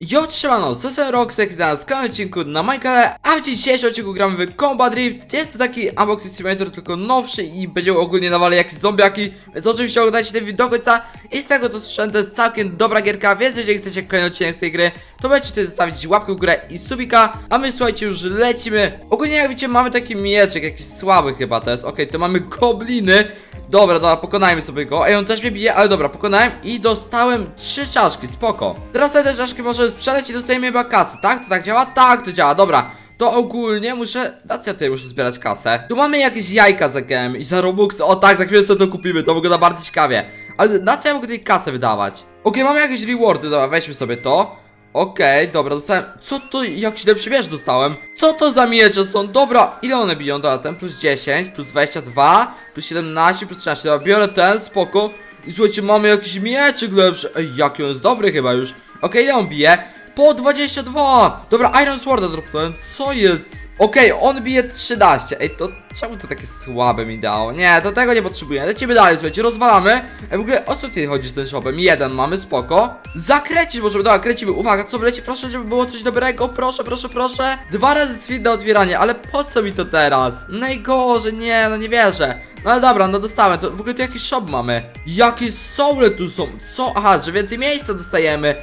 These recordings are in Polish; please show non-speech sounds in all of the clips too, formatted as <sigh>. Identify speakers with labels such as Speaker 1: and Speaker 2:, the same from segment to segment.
Speaker 1: Yo, trzymano, to jest Roxek na skalnym odcinku na kanale, a w dzisiejszym odcinku gramy w Combat Drift. Jest to taki unboxing simulator, tylko nowszy i będziemy ogólnie nawali jakieś zombiaki, więc oczywiście oglądajcie ten video do końca. I z tego co słyszałem, to jest całkiem dobra gierka, więc jeżeli chcecie kolejny odcinek z tej gry, to będziecie tutaj zostawić łapkę w górę i subika, a my słuchajcie, już lecimy. Ogólnie jak widzicie, mamy taki mieczek, jakiś słaby chyba to jest, okej, to mamy gobliny. Dobra, dobra, pokonajmy sobie go. Ej, on też mnie bije, ale dobra, pokonałem i dostałem trzy czaszki, spoko. Teraz te czaszki możemy sprzedać i dostajemy chyba kasę, tak? To tak działa? Tak, to działa, dobra. To ogólnie muszę, racja tutaj muszę zbierać kasę. Tu mamy jakieś jajka za gem i za robux. O tak, za chwilę sobie to kupimy, to wygląda bardzo ciekawie. Ale na co ja mogę tej kasę wydawać? Okej, mamy jakieś rewardy, dobra, weźmy sobie to. Okej, dobra, dostałem. Co to? Jak źle przymierz dostałem? Co to za miecze są? Dobra, ile one biją? Dobra, ten plus 10, plus 22, plus 17, plus 13. Dobra, biorę ten, spoko. I słuchajcie, mamy jakiś mieczyk lepszy. Ej, jaki on jest dobry chyba już. Okej, ile on bije? Po 22! Dobra, Iron Sworda dropnąłem. Co jest? Okej, on bije 13. Ej, to czemu to takie słabe mi dało? Nie, to tego nie potrzebuję. Lecimy dalej, słuchajcie, rozwalamy. Ej, w ogóle o co ty chodzi z tym shopem? Jeden mamy, spoko. Zakręcić możemy, dobra, kręcimy. Uwaga, co wleci? Proszę, żeby było coś dobrego. Proszę, proszę, proszę. Dwa razy speed na otwieranie, ale po co mi to teraz? Najgorzej, nie, no nie wierzę. No ale dobra, no dostałem, to w ogóle tu jakiś shop mamy. Jakie soule tu są? Co? Aha, że więcej miejsca dostajemy.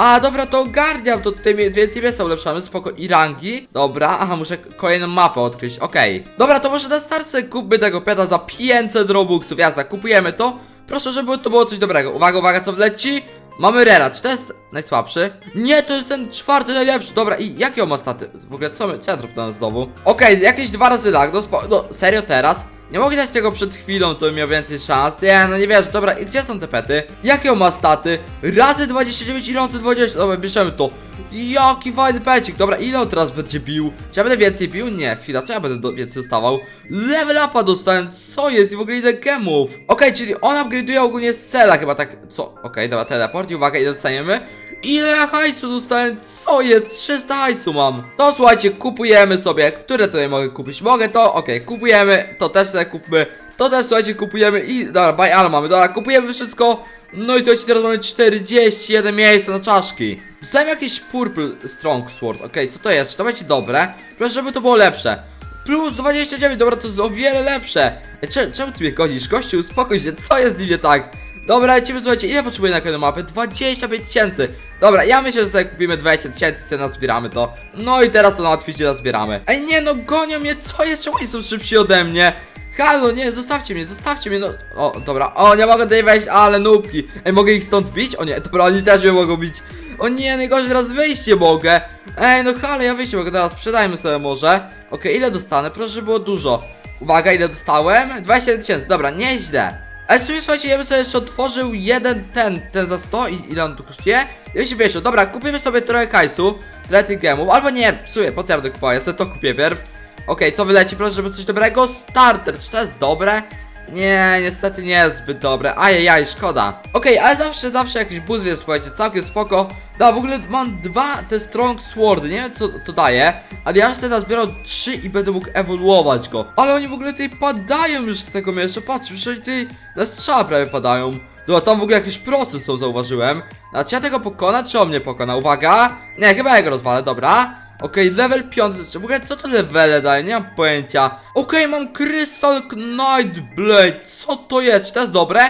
Speaker 1: A, dobra, to ogarniam, to mi- więcej miejsca ulepszamy, spoko, i rangi. Dobra, aha, muszę kolejną mapę odkryć, okej. Dobra, to może na starce kupmy tego peta za 500 robuxów, jasne, kupujemy to. Proszę, żeby to było coś dobrego. Uwaga, uwaga, co wleci? Mamy Rera, czy to jest najsłabszy? Nie, to jest ten czwarty najlepszy, dobra, i jakie on ma staty? W ogóle, co my, co ja znowu? Okej, jakieś dwa razy lag, no, no serio teraz? Nie mogę dać tego przed chwilą, to bym miał więcej szans. Nie, no nie wiesz, dobra, i gdzie są te pety? Jakie on ma staty? Razy 29 i razy 20. Dobra, bierzemy to. Jaki fajny pecik. Dobra, ile on teraz będzie bił? Czy ja będę więcej bił? Nie, chwila, co ja będę do, więcej dostawał? Level upa dostałem, co jest? I w ogóle ile gemów? Okej, czyli on upgrade'uje ogólnie z cela chyba tak, co? Okej, dobra, teleport i uwaga, ile dostajemy? Ile hajsu dostałem? Co jest? 300 hajsu mam. To słuchajcie, kupujemy sobie. Które tutaj mogę kupić? Mogę to? Okej, kupujemy. To też sobie kupmy. To też słuchajcie, kupujemy i... Dobra, buy mamy. Dobra, kupujemy wszystko. No i słuchajcie, teraz mamy 41 miejsca na czaszki. Dostałem jakiś Purple Strong Sword. Okej, co to jest? Czy to będzie dobre? Proszę, żeby to było lepsze. Plus 29, dobra, to jest o wiele lepsze. Ej, cze- czemu ty mnie godzisz? Gościu, uspokój się, co jest niby tak? Dobra, lecimy, słuchajcie, ile potrzebuję na kolejną mapę? 25 tysięcy. Dobra, ja myślę, że sobie kupimy 20 tysięcy, sobie nazbieramy to. No i teraz to na Twitchie nazbieramy. Ej, nie no, gonią mnie, co jest? Czemu oni są szybsi ode mnie? Halo, nie, zostawcie mnie, zostawcie mnie, no. O, dobra, o, nie mogę tutaj wejść, ale nubki. Ej, mogę ich stąd bić? O nie, dobra, oni też mnie mogą bić. O nie, najgorzej teraz wyjść nie mogę. Ej, no halo, ja wyjść nie mogę, teraz sprzedajmy sobie może. Okej, ile dostanę? Proszę, żeby było dużo. Uwaga, ile dostałem? 20 tysięcy, dobra, nieźle. Ale w sumie słuchajcie, ja bym sobie jeszcze otworzył jeden ten, ten za 100 i ile on tu kosztuje? 250, dobra, kupimy sobie trochę kajsu, trochę tych gemów, albo nie, sumie, po co ja będę kupował, ja sobie to kupię pierw. Okej, co wyleci, proszę, żeby coś dobrego? Starter, czy to jest dobre? Nie, niestety nie jest zbyt dobre. Ajajaj, szkoda. Okej, ale zawsze, zawsze jakiś boost jest, słuchajcie, całkiem spoko. Da, w ogóle mam dwa te strong swordy, nie wiem co to daje, ale ja już teraz zbierał trzy i będę mógł ewoluować go. Ale oni w ogóle tutaj padają już z tego miecza, patrz, przecież tutaj na strzała prawie padają. Dobra, tam w ogóle jakiś proces są, zauważyłem. A czy ja tego pokona, czy on mnie pokona? Uwaga! Nie, chyba ja go rozwalę, dobra. Okej, level 5. W ogóle co to levele daje? Nie mam pojęcia. Okej, mam Crystal Knight Blade. Co to jest? Czy to jest dobre?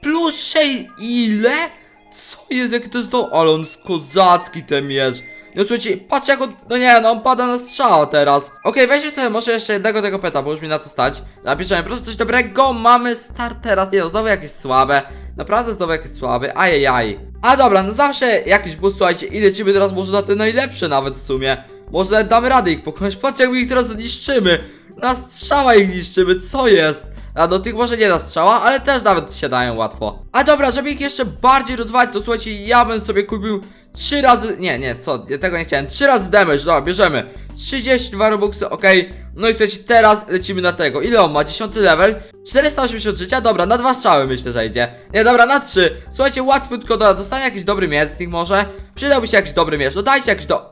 Speaker 1: Plus 6 ile? Co jest, jak to jest to? Ale on jest kozacki ten miecz. No słuchajcie, patrz jak on, no nie, no on pada na strzał teraz Okej, weźmy sobie może jeszcze jednego tego peta, bo już mi na to stać Napiszemy, proszę coś dobrego, mamy start teraz Nie no, znowu jakieś słabe Naprawdę znowu jakieś słabe, ajajaj A dobra, no zawsze jakiś boost, słuchajcie I lecimy teraz może na te najlepsze nawet w sumie Może damy radę ich pokonać Patrzcie jak my ich teraz niszczymy Na strzała ich niszczymy, co jest? A do tych może nie na strzała, ale też nawet się dają łatwo. A dobra, żeby ich jeszcze bardziej rozwalić, to słuchajcie, ja bym sobie kupił trzy razy. Nie, nie, co? Ja tego nie chciałem. Trzy razy damage, dobra, bierzemy. 32 robuxy, okej. No i słuchajcie, teraz lecimy na tego. Ile on ma? 10 level? 480 życia? Dobra, na dwa strzały myślę, że idzie. Nie, dobra, na trzy. Słuchajcie, łatwiutko, dobra, dostanie jakiś dobry miecz z nich może. Przydałby się jakiś dobry miecz. No dajcie jakiś do.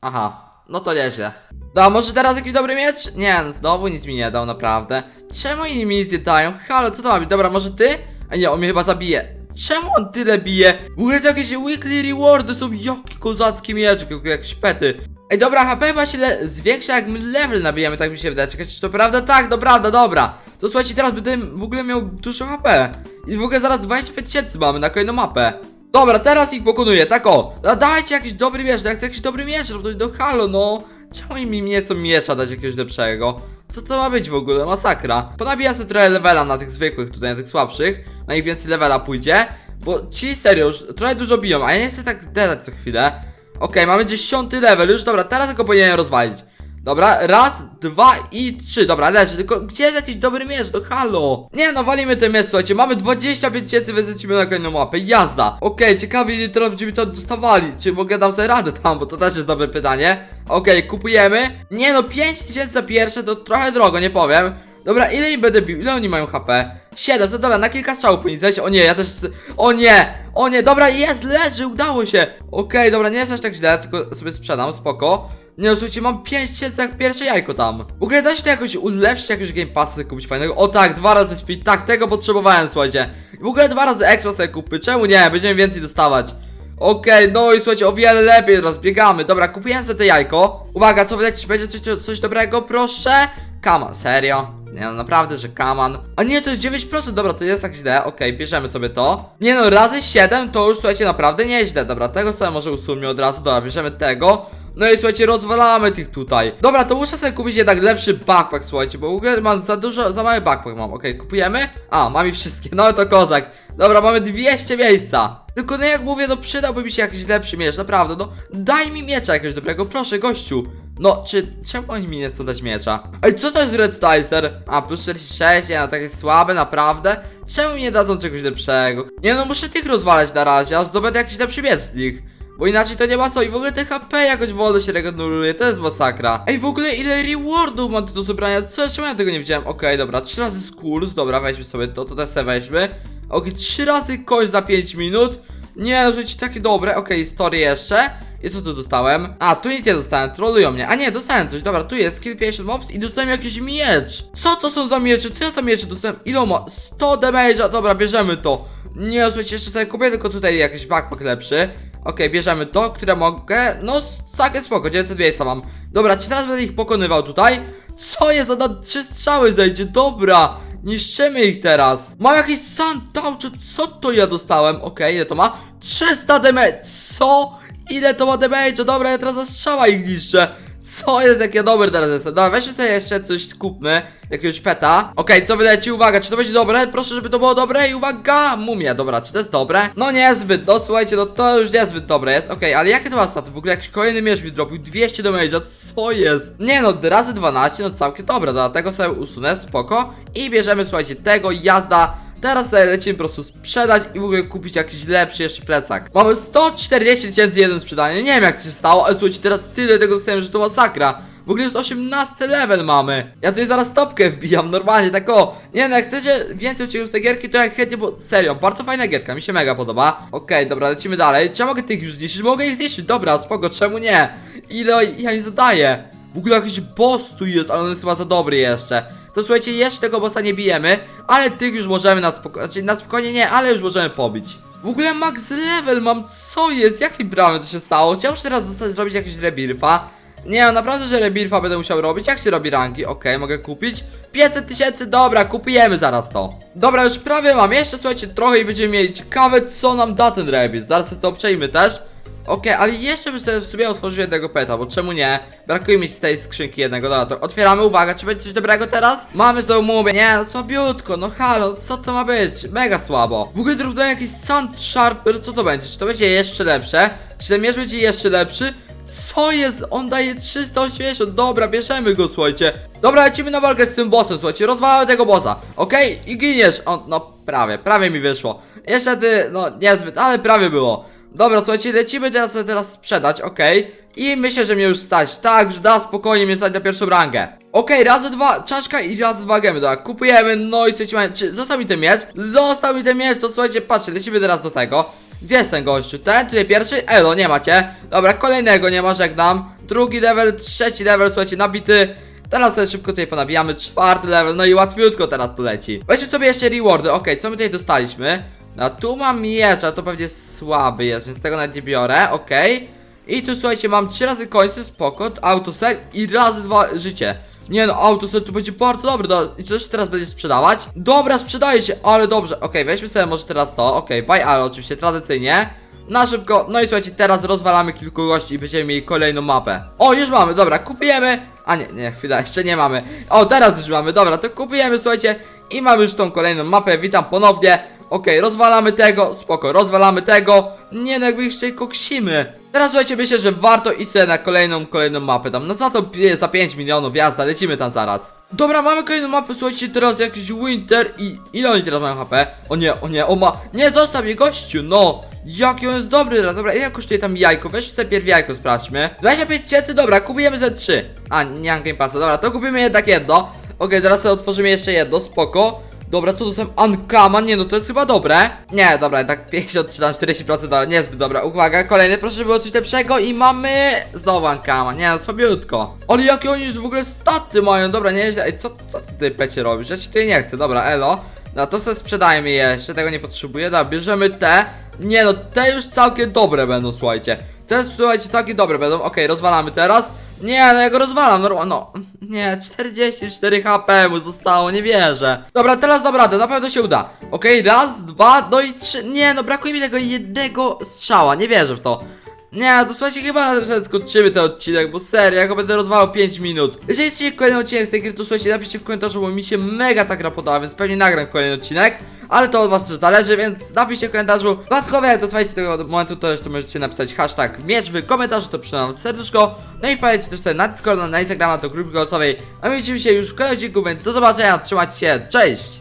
Speaker 1: Aha, no to nieźle. No, może teraz jakiś dobry miecz? Nie, no, znowu nic mi nie dał, naprawdę. Czemu inni mi nic nie dają? Halo, co to ma być? Dobra, może ty? A nie, on mnie chyba zabije. Czemu on tyle bije? W ogóle to jakieś weekly rewardy są, jaki kozacki mieczek, jak- szpety. Ej, dobra, HP właśnie le- zwiększa jak my level nabijamy, tak mi się wydaje. Czekaj, czy to prawda? Tak, to prawda, dobra. To słuchajcie, teraz będę w ogóle miał dużo HP. I w ogóle zaraz 25 tysięcy mamy na kolejną mapę. Dobra, teraz ich pokonuję, tak o. Dajcie jakiś dobry miecz, no ja chcę jakiś dobry miecz, to do halo, no. Czemu mi nie chcą miecza dać jakiegoś lepszego? Co to ma być w ogóle? Masakra. Ponabija sobie trochę levela na tych zwykłych, tutaj na tych słabszych. Na ich więcej levela pójdzie. Bo ci serio już trochę dużo biją, a ja nie chcę tak zderzać co chwilę. Okej, mamy dziesiąty level już, dobra, teraz tylko powinienem rozwalić. Dobra, raz, dwa i trzy, dobra, leży, tylko gdzie jest jakiś dobry miecz, to halo Nie no, walimy ten miecz, słuchajcie, mamy 25 tysięcy, więc lecimy na kolejną mapę, jazda Okej, ciekawie ile teraz będziemy to dostawali, czy w ogóle dam sobie radę tam, bo to też jest dobre pytanie Okej, kupujemy Nie no, 5 tysięcy za pierwsze to trochę drogo, nie powiem Dobra, ile im będę bił? Ile oni mają HP? 700, dobra, na kilka strzałów powinien zejść. O nie, ja też. O nie! O nie, dobra, jest, leży, udało się! Okej, dobra, nie jest aż tak źle, tylko sobie sprzedam, spoko. Nie no, słuchajcie, mam 5000 jak pierwsze jajko tam. W ogóle da się to jakoś ulepszyć, jakoś Game Pass sobie kupić fajnego. O tak, dwa razy speed, tak, tego potrzebowałem, słuchajcie. W ogóle dwa razy extra sobie kupię, czemu nie? Będziemy więcej dostawać. Okej, no i słuchajcie, o wiele lepiej teraz biegamy. Dobra, kupiłem sobie te jajko. Uwaga, co wlecisz? Będzie coś, coś dobrego, proszę? Kaman, serio? Nie no, naprawdę, że kaman. A nie, to jest 9%, dobra, to jest tak źle. Okej, bierzemy sobie to. Nie no, razy 7 to już słuchajcie, naprawdę nieźle. Dobra, tego sobie może usuńmy od razu. Dobra, bierzemy tego. No i słuchajcie, rozwalamy tych tutaj. Dobra, to muszę sobie kupić jednak lepszy backpack, słuchajcie, bo w ogóle mam za dużo, za mały backpack mam. Okej, kupujemy? A, mam i wszystkie, no to kozak. Dobra, mamy 200 miejsca. Tylko no jak mówię, no przydałby mi się jakiś lepszy miecz, naprawdę, no daj mi miecza jakiegoś dobrego, proszę gościu. No, czy, czemu oni mi nie chcą dać miecza? Ej, co to jest Red Slicer? A, plus 46, nie no, takie słabe, naprawdę? Czemu mi nie dadzą czegoś lepszego? Nie no, muszę tych rozwalać na razie, aż zdobędę jakiś lepszy miecz z nich. Bo inaczej to nie ma co i w ogóle te HP jakoś wolno się regeneruje, to jest masakra Ej, w ogóle ile rewardów mam do zebrania, co, czemu ja tego nie widziałem? Okej, dobra, trzy razy skulls, dobra, weźmy sobie to, to też sobie weźmy Okej, trzy razy kość za 5 minut Nie, no, rzeczy takie dobre, okej, historię jeszcze i co tu dostałem? A, tu nic nie dostałem, trollują mnie. A nie, dostałem coś, dobra, tu jest skill 50 mobs i dostałem jakiś miecz. Co to są za miecze? Co ja za miecze dostałem? Ile ma? 100 damage'a, dobra, bierzemy to. Nie, słuchajcie, jeszcze sobie kupię tylko tutaj jakiś backpack lepszy. Okej, bierzemy to, które mogę. No, całkiem spoko, 900 miejsca mam. Dobra, czy teraz będę ich pokonywał tutaj? Co jest? On na trzy strzały zejdzie, dobra. Niszczymy ich teraz. Mam jakiś sandał, czy co to ja dostałem? Okej, ile to ma? 300 damage. Co? Ile to ma damage? Dobra, ja teraz za strzała ich niszczę. Co jest, jak ja dobry teraz jestem? Dobra, weźmy sobie jeszcze coś, kupmy. Jakiegoś peta. Okej, co wyleci? Uwaga, czy to będzie dobre? Proszę, żeby to było dobre i uwaga! Mumia, dobra, czy to jest dobre? No niezbyt, no słuchajcie, no to już niezbyt dobre jest. Okej, ale jakie to ma staty? W ogóle jakiś kolejny miecz mi dropił 200 damage'a, co jest? Nie no, razy 12, no całkiem dobre, dlatego sobie usunę, spoko. I bierzemy, słuchajcie, tego, jazda. Teraz sobie lecimy po prostu sprzedać i w ogóle kupić jakiś lepszy jeszcze plecak. Mamy 140 tysięcy jeden sprzedanie. Nie wiem jak to się stało, ale słuchajcie, teraz tyle tego dostałem, że to masakra. W ogóle już 18 level mamy. Ja tutaj zaraz stopkę wbijam, normalnie, tak o. Nie no, jak chcecie więcej uciekać z tej gierki, to jak chętnie, bo serio, bardzo fajna gierka, mi się mega podoba. Okej, dobra, lecimy dalej. Czy ja mogę tych już zniszczyć? Mogę ich zniszczyć, dobra, spoko, czemu nie? Ile ja nie zadaję. W ogóle jakiś boss tu jest, ale on jest chyba za dobry jeszcze. To słuchajcie, jeszcze tego bossa nie bijemy, ale tych już możemy na spokojnie, znaczy na spokojnie nie, ale już możemy pobić. W ogóle max level mam, co jest? Jakiej bramy to się stało? Ja już teraz zostać zrobić jakieś rebirfa? Nie, no naprawdę, że rebirfa będę musiał robić. Jak się robi ranki? Okej, mogę kupić. 500 tysięcy, dobra, kupujemy zaraz to. Dobra, już prawie mam. Jeszcze słuchajcie, trochę i będziemy mieli ciekawe, co nam da ten rebir. Zaraz to obczajmy też. Okej, ale jeszcze bym sobie sobie otworzył jednego peta, bo czemu nie? Brakuje mi z tej skrzynki jednego, dobra, to otwieramy, uwaga, czy będzie coś dobrego teraz? Mamy znowu mówię, nie, no słabiutko, no halo, co to ma być? Mega słabo. W ogóle drobny jakiś sand sharper, co to będzie? Czy to będzie jeszcze lepsze? Czy ten miecz będzie jeszcze lepszy? Co jest? On daje 380, dobra, bierzemy go, słuchajcie. Dobra, lecimy na walkę z tym bossem, słuchajcie, rozwalamy tego bossa, okej? I giniesz, on, no prawie, prawie mi wyszło. Jeszcze ty, no niezbyt, ale prawie było. Dobra, słuchajcie, lecimy teraz sobie teraz sprzedać, okej. I myślę, że mnie już stać. Tak, że da spokojnie mnie stać na pierwszą rangę. Okej, razy dwa, czaszka i razy dwa gemy, tak. Kupujemy, no i słuchajcie, czy został mi ten miecz? Został mi ten miecz, to słuchajcie, patrzcie, lecimy teraz do tego. Gdzie jest ten gościu? Ten, tutaj pierwszy? Elo, nie macie. Dobra, kolejnego nie ma, żegnam. Drugi level, trzeci level, słuchajcie, nabity. Teraz sobie szybko tutaj ponabijamy czwarty level, no i łatwiutko teraz tu leci. Weźmy sobie jeszcze rewardy, okej, co my tutaj dostaliśmy? A tu mam miecz, a to pewnie słaby jest, więc tego nawet nie biorę, okej. I tu słuchajcie, mam trzy razy końce, spoko, autosek i razy dwa życie. Nie no, autosek tu będzie bardzo dobry, do... i coś teraz będzie sprzedawać? Dobra, sprzedaje się, ale dobrze, okej, weźmy sobie może teraz to, okej, buy ale oczywiście tradycyjnie. Na szybko, no i słuchajcie, teraz rozwalamy kilku gości i będziemy mieli kolejną mapę. O, już mamy, dobra, kupujemy. A nie, nie, chwila, jeszcze nie mamy. O, teraz już mamy, dobra, to kupujemy, słuchajcie, i mamy już tą kolejną mapę, witam ponownie. Okej, rozwalamy tego, spoko, rozwalamy tego. Nie no, jakby jeszcze koksimy. Teraz słuchajcie, myślę, że warto iść sobie na kolejną, kolejną mapę tam. No za to za 5 milionów jazda, lecimy tam zaraz. Dobra, mamy kolejną mapę, słuchajcie, teraz jakiś Winter i ile oni teraz mają HP? O nie, o nie, o ma, nie, zostaw mnie gościu, no. Jaki on jest dobry teraz, dobra, ile kosztuje tam jajko? Weź sobie pierw jajko, sprawdźmy 25 tysięcy, dobra, kupujemy ze 3 A, nie mam Game dobra, to kupimy jednak jedno Okej, teraz sobie otworzymy jeszcze jedno, spoko Dobra, co są Ankama? Nie no, to jest chyba dobre. Nie, dobra, tak 50 czy tam 40% dobra, niezbyt dobra. Uwaga, kolejny, proszę było coś lepszego I mamy znowu Ankama, nie no, słabiutko. Ale jakie oni już w ogóle staty mają, dobra, nie Ej, co, co ty tutaj pecie robisz? Ja ci tutaj nie chcę, dobra, elo. No to sobie sprzedajmy jeszcze, tego nie potrzebuję. Dobra, bierzemy te. Nie no, te już całkiem dobre będą, słuchajcie. Te, słuchajcie, całkiem dobre będą. Okej, rozwalamy teraz nie, no ja go rozwalam, normalnie, no <laughs> Nie, 44 HP mu zostało, nie wierzę Dobra, teraz dam radę, na pewno się uda Okej, raz, dwa, no i trzy Nie, no brakuje mi tego jednego strzała, nie wierzę w to nie, to słuchajcie, chyba nawet skończymy ten odcinek, bo serio, ja go będę rozwalał 5 minut. Jeżeli chcecie kolejny odcinek z tej gry, to słuchajcie, napiszcie w komentarzu, bo mi się mega ta gra podoba, więc pewnie nagram kolejny odcinek. Ale to od was też zależy, więc napiszcie w komentarzu. Dodatkowo jak dotrwacie do tego momentu, to jeszcze możecie napisać hashtag miecz w komentarzu, to przynajmniej serduszko. No i pamiętajcie też sobie na Discorda, na Instagrama, do grupy głosowej. A my widzimy się już w kolejnym odcinku, więc do zobaczenia, trzymajcie się, cześć!